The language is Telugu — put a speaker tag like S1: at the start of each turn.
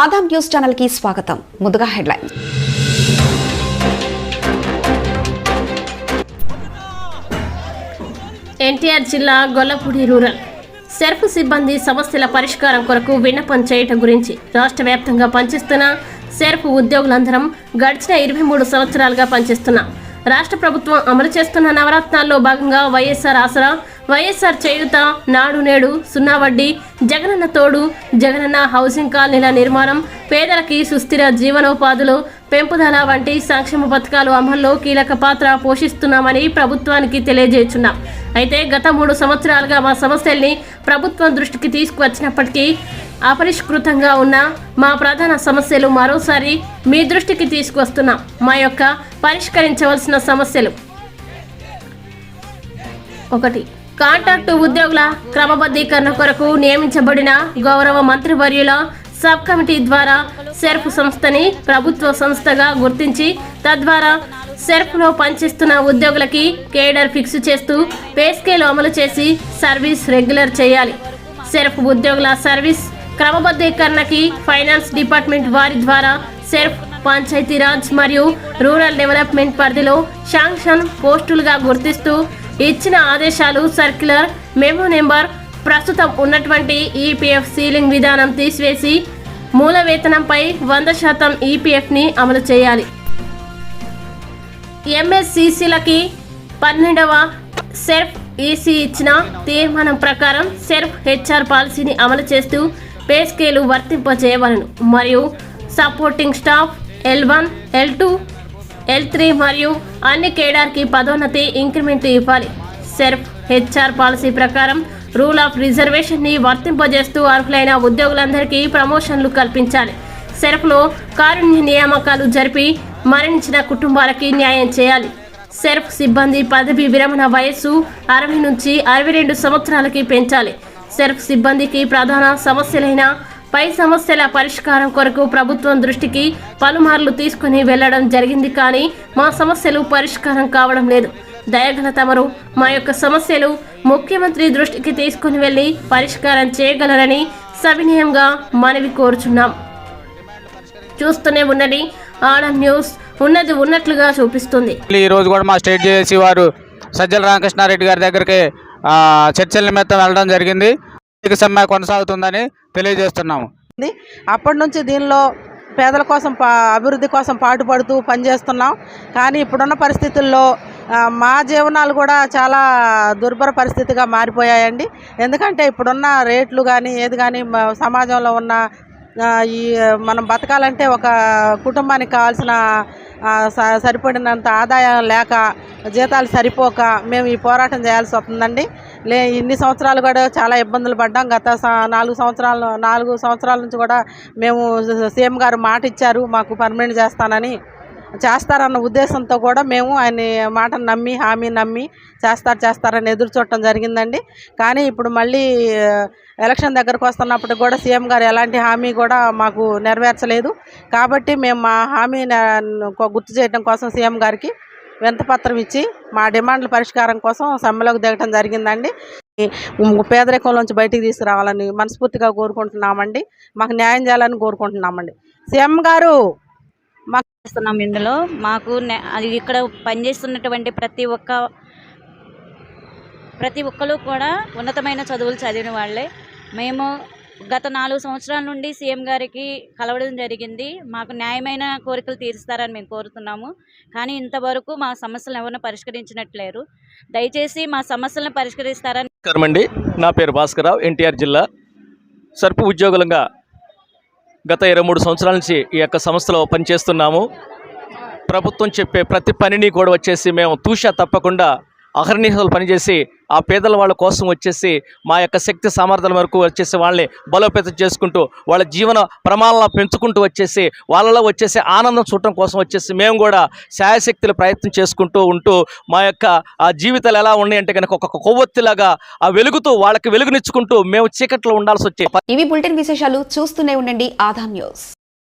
S1: ఆదాం న్యూస్ ఛానల్కి స్వాగతం. ముందుగా హెడ్లైన్.
S2: ఎన్టీఆర్ జిల్లా గొల్లపూడి రూరల్. సెర్ఫ్ సిబ్బంది సమస్యల పరిష్కారం కొరకు విన్నపం చేయటం గురించి రాష్ట్ర వ్యాప్తంగా పనిచేస్తున్న సెర్ఫ్ ఉద్యోగులందరం గడిచిన ఇరవై మూడు సంవత్సరాలుగా పనిచేస్తున్నాం. రాష్ట్ర ప్రభుత్వం అమలు చేస్తున్న నవరత్నాల్లో భాగంగా వైఎస్ఆర్ ఆసరా వైఎస్ఆర్ చేయుత నాడు నేడు సున్నా వడ్డీ జగనన్న తోడు జగనన్న హౌసింగ్ కాలనీల నిర్మాణం పేదలకి సుస్థిర జీవనోపాధులు పెంపుదల వంటి సంక్షేమ పథకాలు అమల్లో కీలక పాత్ర పోషిస్తున్నామని ప్రభుత్వానికి తెలియజేస్తున్నాం. అయితే గత మూడు సంవత్సరాలుగా మా సమస్యల్ని ప్రభుత్వం దృష్టికి తీసుకువచ్చినప్పటికీ అపరిష్కృతంగా ఉన్న మా ప్రధాన సమస్యలు మరోసారి మీ దృష్టికి తీసుకువస్తున్నాం. మా యొక్క పరిష్కరించవలసిన సమస్యలు. ఒకటి. కాంట్రాక్టు ఉద్యోగుల క్రమబద్ధీకరణ కొరకు నియమించబడిన గౌరవ మంత్రివర్యుల సబ్ కమిటీ ద్వారా సెర్ఫ్ సంస్థని ప్రభుత్వ సంస్థగా గుర్తించి తద్వారా సెర్ఫ్లో పనిచేస్తున్న ఉద్యోగులకి కేడర్ ఫిక్స్ చేస్తూ పే స్కేల్ అమలు చేసి సర్వీస్ రెగ్యులర్ చేయాలి. సెర్ఫ్ ఉద్యోగుల సర్వీస్ క్రమబద్ధీకరణకి ఫైనాన్స్ డిపార్ట్మెంట్ వారి ద్వారా సెర్ఫ్ పంచాయతీరాజ్ మరియు రూరల్ డెవలప్మెంట్ పరిధిలో శాంక్షన్ పోస్టులుగా గుర్తిస్తూ ఇచ్చిన ఆదేశాలు సర్క్యులర్ మెమో నెంబర్ ప్రస్తుతం ఉన్నటువంటి ఈపీఎఫ్ సీలింగ్ విధానం తీసివేసి మూల వేతనంపై వంద శాతం ఈపీఎఫ్ని అమలు చేయాలి. ఎంఎస్సిసిలకి పన్నెండవ సెర్ఫ్ ఈసీ ఇచ్చిన తీర్మానం ప్రకారం సెర్ఫ్ హెచ్ఆర్ పాలసీని అమలు చేస్తూ పే స్కేలు వర్తింపజేయవలను. మరియు supporting staff L one L two L three మరియు అన్ని కేడార్కి పదోన్నతి ఇంక్రిమెంట్ ఇవ్వాలి. సెర్ఫ్ హెచ్ఆర్ పాలసీ ప్రకారం రూల్ ఆఫ్ రిజర్వేషన్ని వర్తింపజేస్తూ అర్హులైన ఉద్యోగులందరికీ ప్రమోషన్లు కల్పించాలి. సెర్ఫ్లో కారుణ్య నియామకాలు జరిపి మరణించిన కుటుంబాలకి న్యాయం చేయాలి. సెర్ఫ్ సిబ్బంది పదవి విరమణ వయస్సు అరవై నుంచి అరవై రెండు సంవత్సరాలకి పెంచాలి. సెర్ఫ్ సిబ్బందికి ప్రధాన సమస్యలైన పై సమస్యల పరిష్కారం కొరకు ప్రభుత్వం దృష్టికి పలుమార్లు తీసుకుని వెళ్ళడం జరిగింది కానీ మా సమస్యలు పరిష్కారం కావడం లేదు. దయగల తమరు మా యొక్క సమస్యలు ముఖ్యమంత్రి దృష్టికి తీసుకుని వెళ్ళి పరిష్కారం చేయగలరని సవినయంగా మనవి కోరుచున్నాం. చూస్తూనే ఉండండి ఆడం న్యూస్ ఉన్నది ఉన్నట్లుగా చూపిస్తుంది.
S3: ఈ రోజు కూడా మా స్టేట్ జేఏసీ వారు సజ్జల రామకృష్ణారెడ్డి గారి దగ్గరికి చర్చల నిమిత్తం వెళ్ళడం జరిగింది. సమ్మె కొనసాగుతుందని తెలియజేస్తున్నాము.
S4: అప్పటి నుంచి దీనిలో పేదల కోసం పా అభివృద్ధి కోసం పాటుపడుతూ పనిచేస్తున్నాం. కానీ ఇప్పుడున్న పరిస్థితుల్లో మా జీవనాలు కూడా చాలా దుర్భర పరిస్థితిగా మారిపోయాయండి. ఎందుకంటే ఇప్పుడున్న రేట్లు కానీ ఏది కానీ సమాజంలో ఉన్న ఈ మనం బతకాలంటే ఒక కుటుంబానికి కావాల్సిన స- సరిపడినంత ఆదాయం లేక జీతాలు సరిపోక మేము ఈ పోరాటం చేయాల్సి వస్తుందండి. లే ఇన్ని సంవత్సరాలు కూడా చాలా ఇబ్బందులు పడ్డాం. గత స- నాలుగు సంవత్సరాలు నాలుగు సంవత్సరాల నుంచి కూడా మేము సీఎం గారు మాట ఇచ్చారు మాకు పర్మనెంట్ చేస్తానని. చేస్తారన్న ఉద్దేశంతో కూడా మేము ఆయన మాటను నమ్మి హామీ నమ్మి చేస్తారు చేస్తారని ఎదురు చూడటం జరిగిందండి. కానీ ఇప్పుడు మళ్ళీ ఎలక్షన్ దగ్గరకు వస్తున్నప్పుడు కూడా సీఎం గారు ఎలాంటి హామీ కూడా మాకు నెరవేర్చలేదు. కాబట్టి మేము మా హామీ గుర్తు చేయడం కోసం సీఎం గారికి వింతపత్రం ఇచ్చి మా డిమాండ్ల పరిష్కారం కోసం సమ్మెలోకి దిగటం జరిగిందండి. ఈ పేదరికంలోంచి బయటికి తీసుకురావాలని మనస్ఫూర్తిగా కోరుకుంటున్నామండి. మాకు న్యాయం చేయాలని కోరుకుంటున్నామండి. సీఎం గారు!
S5: చేస్తున్నాం ఇందులో. మాకు అది ఇక్కడ పనిచేస్తున్నటువంటి ప్రతి ఒక్క ప్రతి ఒక్కరు కూడా ఉన్నతమైన చదువులు చదివిన వాళ్ళే. మేము గత నాలుగు సంవత్సరాల నుండి సీఎం గారికి కలవడం జరిగింది. మాకు న్యాయమైన కోరికలు తీరుస్తారని మేము కోరుతున్నాము. కానీ ఇంతవరకు మా సమస్యలను ఎవరిని పరిష్కరించినట్లేరు. దయచేసి మా సమస్యలను పరిష్కరిస్తారని
S6: నమస్కారం అండి నా పేరు భాస్కరరావు ఎన్టీఆర్ జిల్లా సర్పు ఉద్యోగులంగా గత ఇరవై మూడు సంవత్సరాల నుంచి ఈ యొక్క సంస్థలో పనిచేస్తున్నాము. ప్రభుత్వం చెప్పే ప్రతి పనిని కూడా వచ్చేసి మేము తూషా తప్పకుండా అహర్నిహలు పనిచేసి ఆ పేదల వాళ్ళ కోసం వచ్చేసి మా యొక్క శక్తి సామర్థ్యాల వరకు వచ్చేసి వాళ్ళని బలోపేతం చేసుకుంటూ వాళ్ళ జీవన ప్రమాణాలను పెంచుకుంటూ వచ్చేసి వాళ్ళలో వచ్చేసి ఆనందం చూడటం కోసం వచ్చేసి మేము కూడా శాయశక్తులు ప్రయత్నం చేసుకుంటూ ఉంటూ మా యొక్క ఆ జీవితాలు ఎలా ఉన్నాయంటే కనుక ఒక కొవ్వొత్తిలాగా ఆ వెలుగుతూ వాళ్ళకి వెలుగునిచ్చుకుంటూ మేము చీకట్లో ఉండాల్సి వచ్చే
S1: ఇవి బులెటిన్ విశేషాలు చూస్తూనే ఉండండి ఆదాం న్యూస్.